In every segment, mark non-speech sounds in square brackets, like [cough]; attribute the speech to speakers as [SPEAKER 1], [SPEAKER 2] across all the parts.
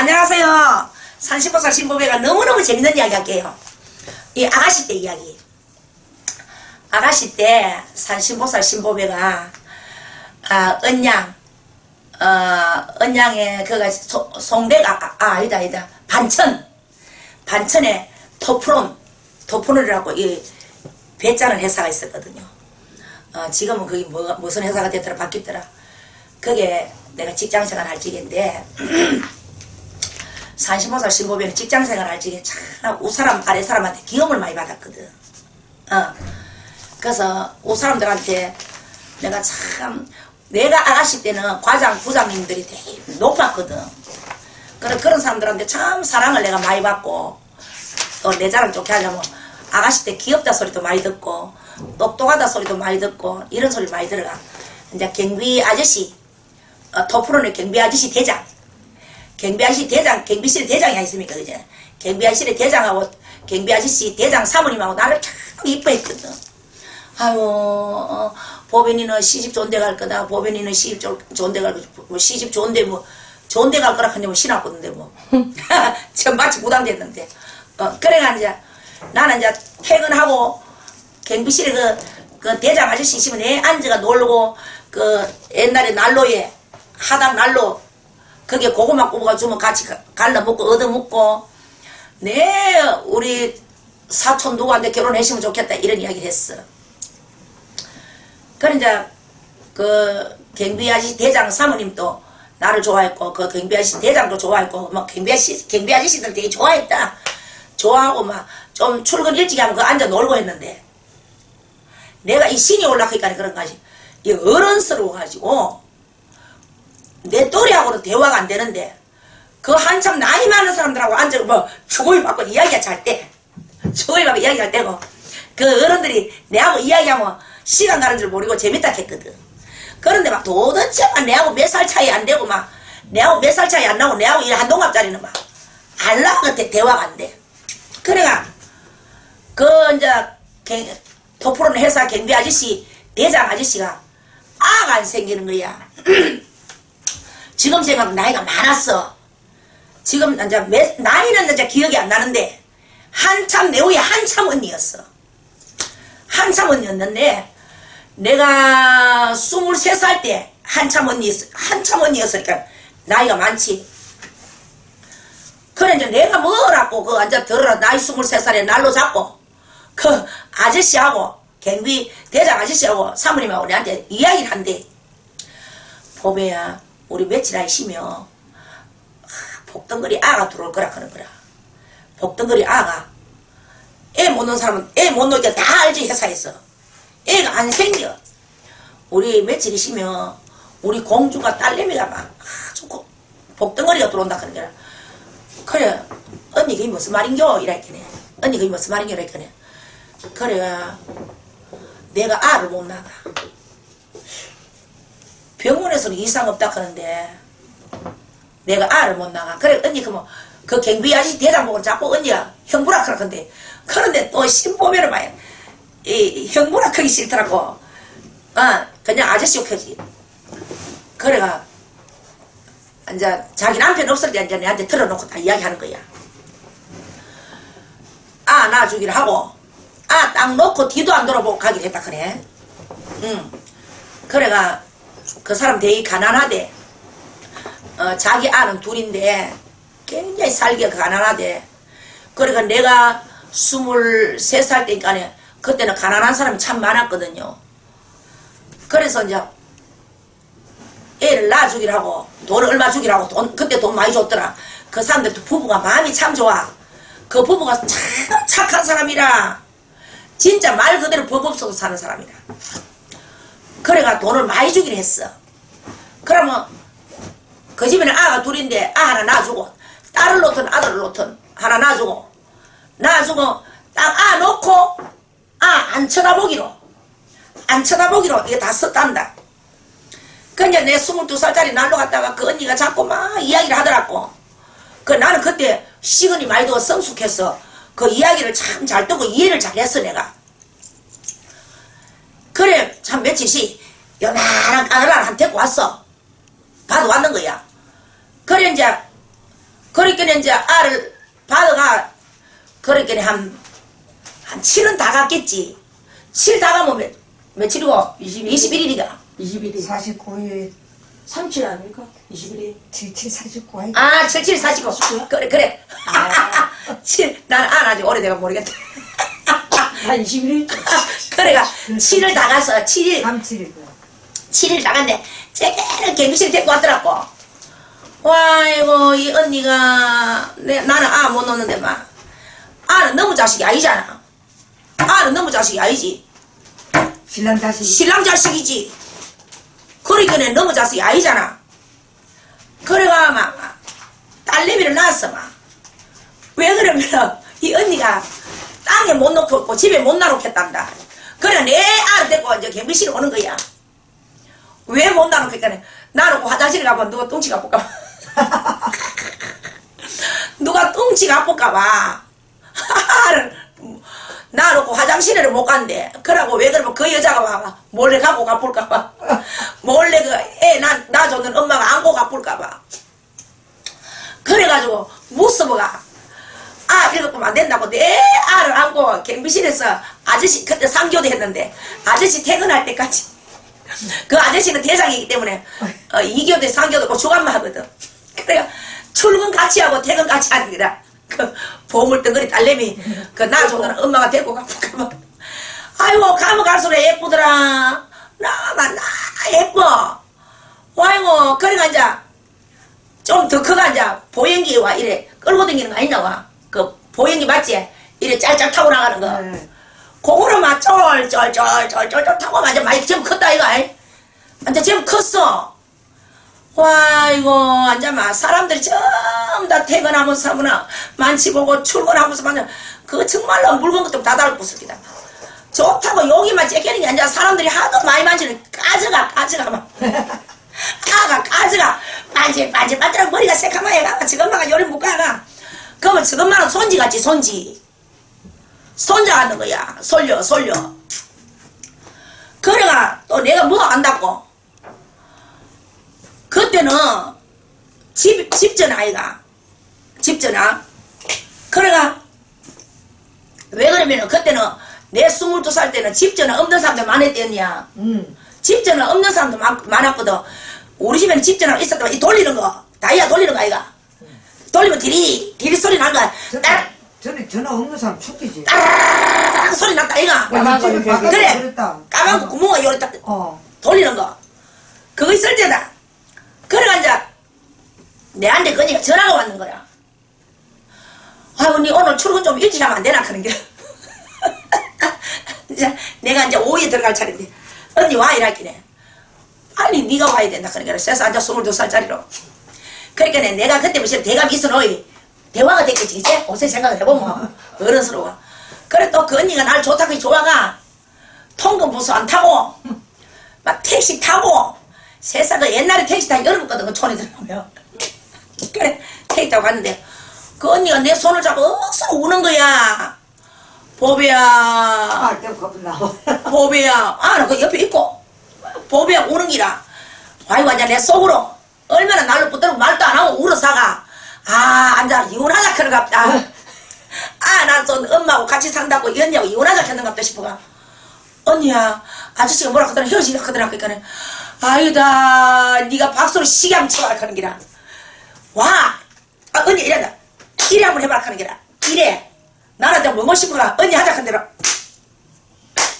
[SPEAKER 1] 안녕하세요. 산신보살 신보배가 너무너무 재밌는 이야기 할게요. 이 아가씨 때 이야기. 아가씨 때 산신보살 신보배가 아, 은양, 어, 은양에 그가 소- 송대가 아, 아, 아니다 아니다 반천 반천에 토프론 토프론이라고 이 배짜는 회사가 있었거든요. 어, 지금은 그게 뭐, 무슨 회사가 됐더라 바뀌었더라. 그게 내가 직장 생활 할 적인데 [clears throat] 산신보살 신보배는 직장생활 할 적에 참 우사람 아래 사람한테 기염을 많이 받았거든. 어. 그래서 우사람들한테 내가 참 내가 아가씨 때는 과장 부장님들이 되게 높았거든. 그래 그런 사람들한테 참 사랑을 내가 많이 받고 또 내 자랑 좋게 하려면 아가씨 때 귀엽다 소리도 많이 듣고 똑똑하다 소리도 많이 듣고 이런 소리 많이 들어가. 이제 경비 아저씨 어, 토프로는 경비 아저씨 대장 경비 아저씨 대장 경비실 대장이 있습니까 그제 경비 아저씨 대장하고 경비 아저씨 대장 사모님하고 나를 참 이뻐했거든. 아유, 어, 보변이는 시집 좋은 데 갈 거다. 보변이는 시집 좋- 좋은 데 갈 거다. 뭐 시집 좋은 데 뭐, 좋은 데 갈 거라 하는데 뭐 신났거든데 뭐. [laughs] 전 마치 부담됐는데. 어, 그래가 이제 나는 이제 퇴근하고 경비실에 그, 그 대장 아저씨 있으면 내 앉아가 놀고 그 옛날에 난로에 하당 난로 거기에 고구마 구워가 주면 같이 가- 갈라 먹고 얻어 먹고 네 우리 사촌 누구한테 결혼했으면 좋겠다 이런 이야기를 했어. 그런 이제 그 경비 아저씨 대장 사모님도 나를 좋아했고 그 경비 아저씨 대장도 좋아했고 막 경비 아저씨 경비 아저씨들 되게 좋아했다. 좋아하고 막 좀 출근 일찍 하면 그 앉아 놀고 했는데 내가 이 신이 올라가니까 그런 거지. 이 어른스러워 가지고 내 또래하고는 대화가 안 되는데 그 한참 나이 많은 사람들하고 앉아 뭐 주거위 받고 이야기가 잘 때. 주거위 받고 이야기할 때고 그 어른들이 내하고 이야기하면 시간 가는 줄 모르고 재밌다 했거든. 그런데 막 도대체 막 내하고 몇 살 차이 안 되고 막 내하고 몇 살 차이 안 나고 내하고 이 한동갑짜리는 막 알라 같아 대화가 안 돼. 그래가 그 이제 갱- 토프론 회사 경비 아저씨 대장 아저씨가 아가 안 생기는 거야. [clears throat] 지금 생각 나이가 많았어. 지금 이제 몇, 나이는 이제 기억이 안 나는데 한참 내 후에 한참 언니였어. 한참 언니였는데 내가 23살 때 한참 언니 한참 언니였으니까 나이가 많지. 그래 이제 내가 뭐라고 그 앉아 들어라 나이 23살에 날로 잡고 그 아저씨하고 경비 대장 아저씨하고 사모님하고 내한테 이야기를 한대. 보배야 우리 며칠 안 쉬면 복덩거리 아가 들어올 거라 그런 거라. 복덩거리 아가 애 못 놓은 사람은 애 못 놓을 때다 알지 회사에서 애가 안 생겨. 우리 며칠 있으면 우리 공주가 딸내미가 막 아주 고- 복덩거리가 들어온다 그런 거라. 그래 언니 그게 무슨 말인겨 이랬더니 언니 그게 무슨 말인겨 이랬더니 그래 내가 알을 못 나가. 병원에서는 이상 없다 하는데 내가 알을 못 나가. 그래 언니 그뭐 그 경비 아저씨 대장 보고 자꾸 언니가 형부라 그러던데 그런데 또 신보면은 말이야 이 형부라 크기 싫더라고. 어 그냥 아저씨 욕하지. 그래가 이제 자기 남편 없을 때 이제 내한테 틀어놓고 다 이야기하는 거야. 아 낳아주기를 하고 아 딱 놓고 뒤도 안 돌아보고 가기로 했다 그래. 응. 그래가 그 사람 되게 가난하대. 어, 자기 아는 둘인데 굉장히 살기가 가난하대. 그러니까 내가 23살 때니까 그때는 가난한 사람이 참 많았거든요. 그래서 이제 애를 낳아 주기로 하고 돈을 얼마 주기로 하고 돈 그때 돈 많이 줬더라. 그 사람들도 부부가 마음이 참 좋아. 그 부부가 참 착한 사람이라 진짜 말 그대로 법 없어도 사는 사람이라. 그래가 돈을 많이 주기로 했어. 그러면 그 집에는 아가 둘인데 아 하나 놔주고 딸을 놓든 아들을 놓든 하나 놔주고 놔주고 딱 아 놓고 아 안 쳐다보기로 안 쳐다보기로 이게 다 썼단다. 그냥 내 22살짜리 날로 갔다가 그 언니가 자꾸 막 이야기를 하더라고. 그 나는 그때 많이 더 성숙해서 그 이야기를 참 잘 듣고 이해를 잘했어 내가. 그래 참 며칠씩 연하랑 까늘한 한 데리고 왔어. 봐도 왔는 거야. 그래 이제 그러니까 이제 알을 받아가 그러니까 한, 한 7은 다 갔겠지. 7 다 가면 몇, 며칠이고?
[SPEAKER 2] 21일.
[SPEAKER 1] 21일이가.
[SPEAKER 2] 21일
[SPEAKER 3] 49일
[SPEAKER 2] 37 아닙니까? 21일
[SPEAKER 3] 77 49일
[SPEAKER 1] 아, 77, 49. 그래, 그래.
[SPEAKER 2] 아.
[SPEAKER 1] 7, 난 안 아직 오래돼가 모르겠다. [laughs]
[SPEAKER 2] 한 21일
[SPEAKER 1] 그래가 7을 다 갔어. 7일.
[SPEAKER 3] 37일
[SPEAKER 1] 7일 나갔는데 쟤는 경비실 데리고 왔더라고. 와 이거 이 언니가 내, 나는 아 못 놓는데 막 아는 너무 자식이 아니잖아. 아는 너무 자식이 아니지.
[SPEAKER 3] 신랑 다시
[SPEAKER 1] 신랑 자식이지. 그러니까 너무 자식이 아니잖아. 그래가 막 딸내미를 낳았어 막 왜 그러면 이 언니가 땅에 못 놓고 집에 못 놔놓겠단다. 그래 내 아를 데리고 이제 경비실에 오는 거야. 왜 못 놔놓겠다네 놔놓고 화장실에 가면 누가 뚱치가 아플까봐. [laughs] 누가 뚱치가 아플까봐. 놔놓고 [laughs] 화장실에를 못 간대. 그러고 왜 그러면 그 여자가 와. 몰래 가고 가볼까 봐. [laughs] 몰래 그애 낳아줬는 엄마가 안고 가볼까 봐. 그래가지고 무서워가 아 이러면 안 된다고 내 알을 안고 경비실에서 아저씨 그때 상교도 했는데 아저씨 퇴근할 때까지. 그 아저씨는 대장이기 때문에 어, 2교대 3교도 고 주간만 하거든. 그래가 출근 같이 하고 퇴근 같이 하는 거라 그 보물 덩어리 딸내미 그 낳아줬는 엄마가 데리고 가볼까봐 아이고 가면 갈수록 예쁘더라. 나만 나 예뻐. 아이고 그래가 이제 좀 더 커가 이제 보행기와 이래 끌고 다니는 거 아니나 와그 보행기 맞지? 이래 짤짤 타고 나가는 거
[SPEAKER 3] 네.
[SPEAKER 1] 그거를 막 쫄쫄쫄쫄쫄쫄 타고 완전 많이 지금 컸다 이거 아이? 완전 지금 컸어 와 이거 완전 막 사람들이 전부 다 퇴근하면서 사무나 만치 보고 출근하면서 완전 그거 정말로 물건 것도 다 달고 있습니다 좋다고 여기만 째끼는 게 아니라 사람들이 하도 많이 만지는 까져가 까져가 막 아가 까져가 반질 반질 반질 머리가 새카만 해가 지금마가 요리 못 가나 그러면 지금마는 손지 같지 손지 손자 하는 거야. 솔려, 솔려. 그래가 또 내가 뭐 안다고. 그때는 집, 집전 아이가. 집전아. 그래가 왜 그러면은 그때는 내 22살 때는 집전은 없는 사람들 많았댔냐.
[SPEAKER 3] 음.
[SPEAKER 1] 집전은 없는 사람도 많, 많았거든. 우리 집에는 집전은 있었다만 이 돌리는 거. 다이아 돌리는 거 아이가. 돌리면 디리, 디리 소리 나는 거야.
[SPEAKER 3] 전에
[SPEAKER 1] 따,
[SPEAKER 3] 전에 전화 없는 사람 축기지
[SPEAKER 1] 따라락 소리 났다 아이가.
[SPEAKER 2] 까만 거 이렇게
[SPEAKER 1] 그래.
[SPEAKER 3] 그랬다
[SPEAKER 1] 까만 거 구멍을 열다
[SPEAKER 3] 어
[SPEAKER 1] 돌리는 거. 그거 있을 때다. 그래가 이제 내한테 그니까 전화가 왔는 거야. 아이고, 니 오늘 출근 좀 일찍 하면 안 되나? 그런 게. 이제 내가 이제 오후에 들어갈 차례인데, 언니 와, 이랬기네. 아니, 네가 와야 된다. 그러니까, 세서 앉아 22살짜리로. 그러니까 내가 그때부터 대감이 있어, 너희. 대화가 됐겠지, 이제? 옷에 생각을 해보면. 어른스러워. 그래, 또 그 언니가 날 좋다고 좋아가. 통금 부서 안 타고, 막 택시 타고, 세상에 옛날에 택시 타기 어렵거든, 그 촌에 들어가면. [laughs] 그래, 택시 타고 갔는데, 그 언니가 내 손을 잡고 억수로 우는 거야. 보배야,
[SPEAKER 3] 아 때문에 겁 나와
[SPEAKER 1] 보배야. 아, 나그 옆에 있고. 보배야 우는 기라. 아이고, 완전 내 속으로. 얼마나 날로 붙들고 말도 안 하고 울어사가. 아, 앉아, 이혼하자, 그런갑다. 아, 난또 엄마하고 같이 산다고 이 언니하고 이혼하자, 그런갑다 싶어가. 언니야, 아저씨가 뭐라 하더라, 헤어지자 하더라, 그러니까 아이다, 네가 박수로 한번 쳐라, 하는 기라. 와, 아, 언니 이래다. 이래 한번 해봐라, 하는 기라. 이래. 나한테 뭐고 싶어가, 언니 하자, 한대로.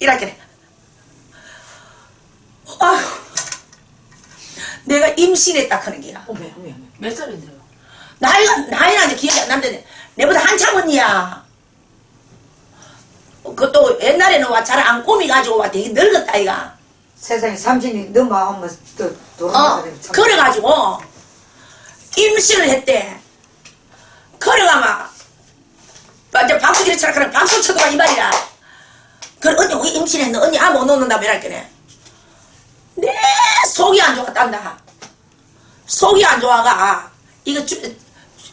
[SPEAKER 1] 이렇게. 아휴, 내가 임신했다, 하는.
[SPEAKER 2] 어메 어메 어메 몇 살인데요?
[SPEAKER 1] 나이가, 나이는 이제 기억이 안 나는데, 내보다 한참 언니야. 그것도 옛날에는 와 잘 안 꾸미가지고 와 되게 늙었다, 이가.
[SPEAKER 3] 세상에 삼신이 넘어오면 또
[SPEAKER 1] 어,
[SPEAKER 3] 돌아가는 참
[SPEAKER 1] 그래가지고, 임신을 했대. 그래가 막, 완전 박수기를 쳐라, 그래, 박수 쳐도가 이 말이라. 그래, 언니 왜 임신했노? 언니 아무 못 놓는다, 뭐랄게네. 내 속이 안 좋았단다. 속이 안 좋아가, 이거 주,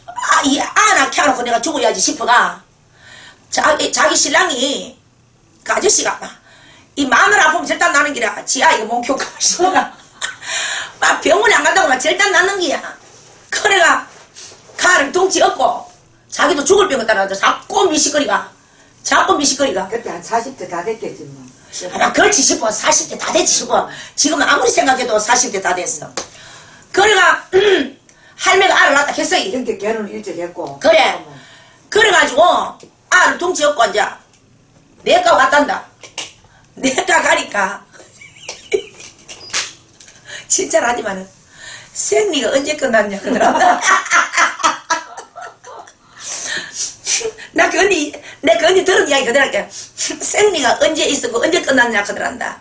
[SPEAKER 1] 아, 이 아나 켜놓고 내가 죽어야지 싶어가. 자기, 자기 신랑이, 그 아저씨가, 이 마늘 아프면 절단 나는 기라. 지 아, 이거 몸 교과 싶어가. 막 병원에 안 간다고 막 절단 나는 기야. 그래가, 둥 덩치 없고 자기도 죽을 병을 따라서 자꾸 미식거리가 자꾸 미식거리가
[SPEAKER 3] 그때 한 40대 다 됐겠지 뭐.
[SPEAKER 1] 아마 그렇지 싶어 40대 다 됐지 싶어 지금 아무리 생각해도 40대 다 됐어 그래가 할매가 알을 낳다 했어요
[SPEAKER 3] 이렇게 결혼 일찍 했고.
[SPEAKER 1] 그래. 그래가지고 알을 둥치 없고 이제 내가 왔단다. 내가 가니까 [laughs] 진짜라지만은 생리가 언제 끝났냐 그러더라. [laughs] 나그 언니 내 그 언니 들은 이야기 그대로 할게. 생리가 언제 있었고 언제 끝났냐 그러란다.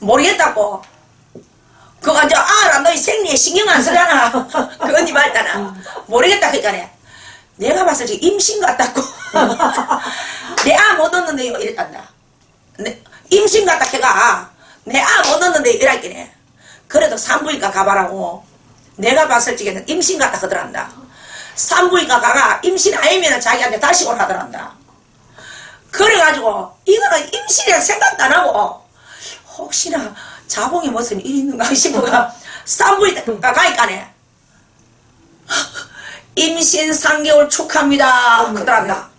[SPEAKER 1] 모르겠다고. 그거 이제 알아 너희 생리에 신경 안 쓰잖아. [laughs] 그 언니 말따나 모르겠다 그니까네 내가 봤을 때 임신 같다고. [laughs] 내아못 얻는데요 이랬단다. 내, 임신 같다 걔가. 내아못 얻는데 이랬기네. 그래도 산부인과 가봐라고. 내가 봤을 적에는 임신 같다 그러더란다 산부인과 가가 임신 아니면 자기한테 다시 오라더란다. 그래가지고 이거는 임신이라 생각도 안 하고 혹시나 자궁에 무슨 일이 있는가 싶어가 산부인과 가니까네. 임신 3개월 축하합니다. 그러더란다.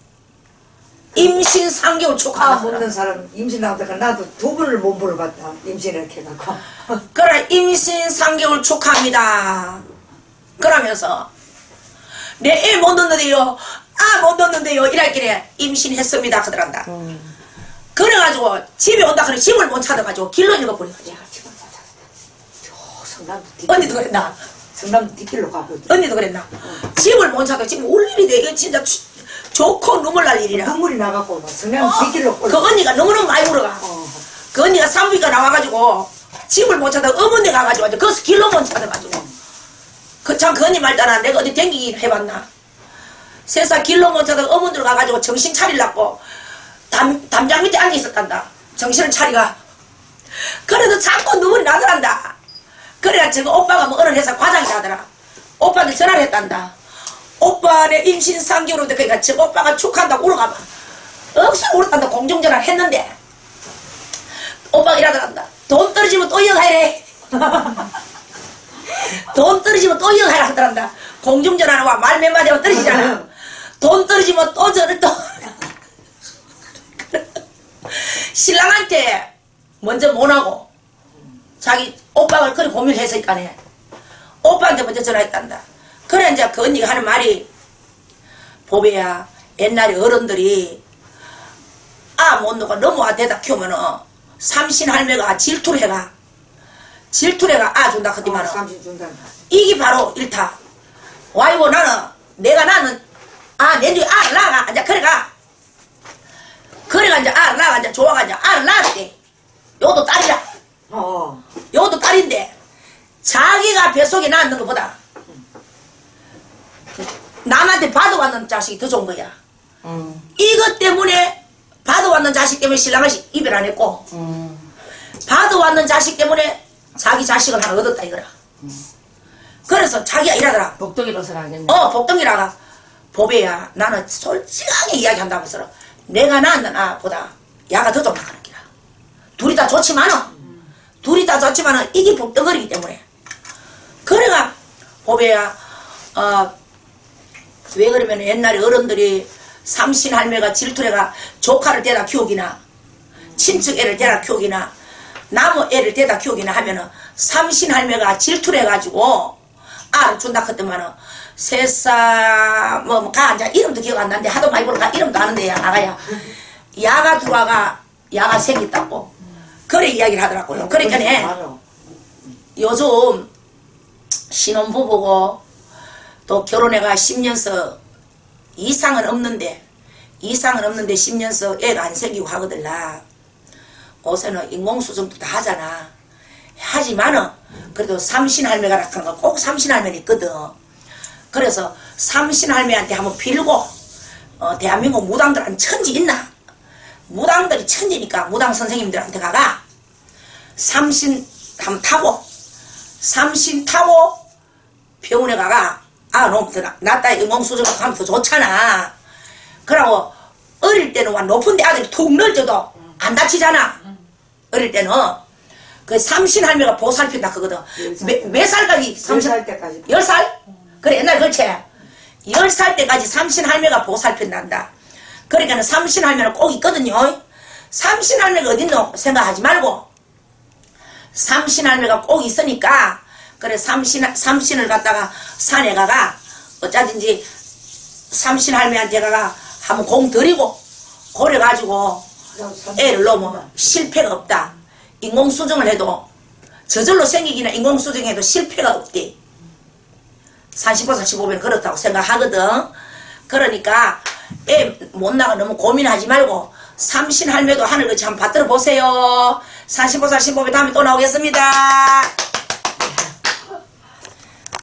[SPEAKER 1] 임신 3개월
[SPEAKER 3] 아,
[SPEAKER 1] 축하합니다.
[SPEAKER 3] 묻는 사람 임신 나오다가 나도 두 번을 못 물어봤다. 임신을 해갖고.
[SPEAKER 1] 그래 임신 3개월 축하합니다. 그러면서 내애못 넣는데요. 아 못 넣는데요. 이랄길래 임신했습니다. 그러더란다 그래가지고 집에 온다 그래 집을 못 찾아가지고 길로
[SPEAKER 3] 저 성남도 뒷
[SPEAKER 1] 언니도 그랬나?
[SPEAKER 3] 성남도 뒷길로 가거든.
[SPEAKER 1] 언니도 그랬나? 집을 못 찾아. 지금 올 일이 돼. 이거 진짜 추- 좋고 눈물 날 일이라.
[SPEAKER 3] 눈물이 나갖고 막 성남 뒷길로
[SPEAKER 1] 그
[SPEAKER 3] 올라.
[SPEAKER 1] 언니가 너무너무 많이 울어가.
[SPEAKER 3] 어.
[SPEAKER 1] 그 언니가 산부인과 나와가지고 집을 못 찾아. 어머니 가가지고 거기서 길로 못 찾아가지고 그참 그 언니 말 따라 내가 어디 댕기기 해봤나? 세상 길로 못 찾아 어머니로 가가지고 정신 차리려고 담, 담장 밑에 앉아 있었단다. 정신을 차리가. 그래도 자꾸 눈물이 나더란다. 그래야 지금 오빠가 뭐 어느 회사 과장이 하더라. 오빠한테 전화를 했단다. 오빠 내 임신 3개월인데 그러니까 지금 오빠가 축하한다고 울어가봐. 억수로 울었단다. 공중전화를 했는데. 오빠가 이러더란다. 돈 떨어지면 또 이어가래 [laughs] 돈 떨어지면 또 이어가라 하더란다. 공중전화는 와 말 몇 마디 하면 떨어지잖아. 돈 떨어지면 또 저를 또 [laughs] 신랑한테 먼저 못하고? 자기 오빠가 그래 고민을 했으니까 네. 오빠한테 먼저 전화했단다. 그래 이제 그 언니가 하는 말이 보배야 옛날에 어른들이 아 못 놓고 너무 대다 키우면은 삼신 할매가 질투를 해가 질투를 해가 아 준다 그디만은
[SPEAKER 3] 삼십 준다.
[SPEAKER 1] 이게 바로 일타. 와이고 나는 내가 나는 아 내주에 알을 낳아가 이제 그래가 그래가 이제 알을 낳아가 이제 좋아가 이제 알을 낳았대. 요도 딸이라.
[SPEAKER 3] 어.
[SPEAKER 1] 요도 딸인데 자기가 뱃속에 낳는 것보다 남한테 받아왔는 자식이 더 좋은 거야.
[SPEAKER 2] 음,
[SPEAKER 1] 이것 때문에 받아왔는 자식 때문에 신랑을 시- 이별 안 했고
[SPEAKER 2] 음,
[SPEAKER 1] 받아왔는 자식 때문에 자기 자식을 하나 얻었다 이거라. 그래서 자기가 이러더라.
[SPEAKER 2] 복덕이라서 가겠네.
[SPEAKER 1] 어, 복덩이라가 보배야 나는 솔직하게 이야기한다면서 내가 낳는 아보다 야가 더 좋다 그런 기라 둘이 다 좋지만은 둘이 다 좋지만은 이게 복덩어리기 때문에 그래가 보배야 어 왜 그러면 옛날에 어른들이 삼신 할매가 질투래가 조카를 데다 키우기나 친척 애를 데다 키우기나 나무 애를 데다 키우기나 하면은 삼신 할매가 질투를 해가지고 알을 준다 그때만은 세상 뭐가 이제 이름도 기억 안 나는데 하도 많이 보니까 이름도 아는데 야 아가야. 야가 들어와가 야가 생겼다고. 그래 이야기를 하더라고요. 그러니까 네. 요즘 신혼부부고 또 결혼해가 10년서 이상은 없는데 이상은 없는데 10년서 애가 안 생기고 하거들라 요새는 인공수정도 다 하잖아. 하지만은 그래도 삼신할매가 하는 거꼭 삼신할매는 있거든. 그래서 삼신할매한테 한번 빌고 어, 대한민국 무당들한 천지 있나? 무당들이 천지니까 무당 선생님들한테 가가 삼신 한번 타고 삼신 타고 병원에 가가 아 너무 낫다 인공수정 하면 더 좋잖아. 그러고 어릴 때는 와 높은데 아들이 툭 넣어줘도 안 다치잖아 어릴 때는 그 삼신 할매가 보살핀다 그거든.
[SPEAKER 3] 열 살.
[SPEAKER 1] 몇, 몇 살까지
[SPEAKER 3] 열살 때까지.
[SPEAKER 1] 열 살? 그래 옛날 그렇지. 10살 때까지 삼신 할매가 보살펴 난다. 그러니까 는 삼신 할매는 꼭 있거든요. 삼신 할매가 어딨노? 생각하지 말고. 삼신 할매가 꼭 있으니까. 그래 삼신 삼신을 갖다가 산에 가가 어쩌든지 삼신 할매한테 가가 한번 공 들이고 그래 가지고 애를 놓으면 실패가 없다. 인공수정을 해도 저절로 생기기는 인공수정해도 실패가 없대. 40보 45면 그렇다고 생각하거든. 그러니까 애 못 나가 너무 고민하지 말고 삼신 할매도 하늘 그참 받들어 보세요. 45 45배 다음에 또 나오겠습니다.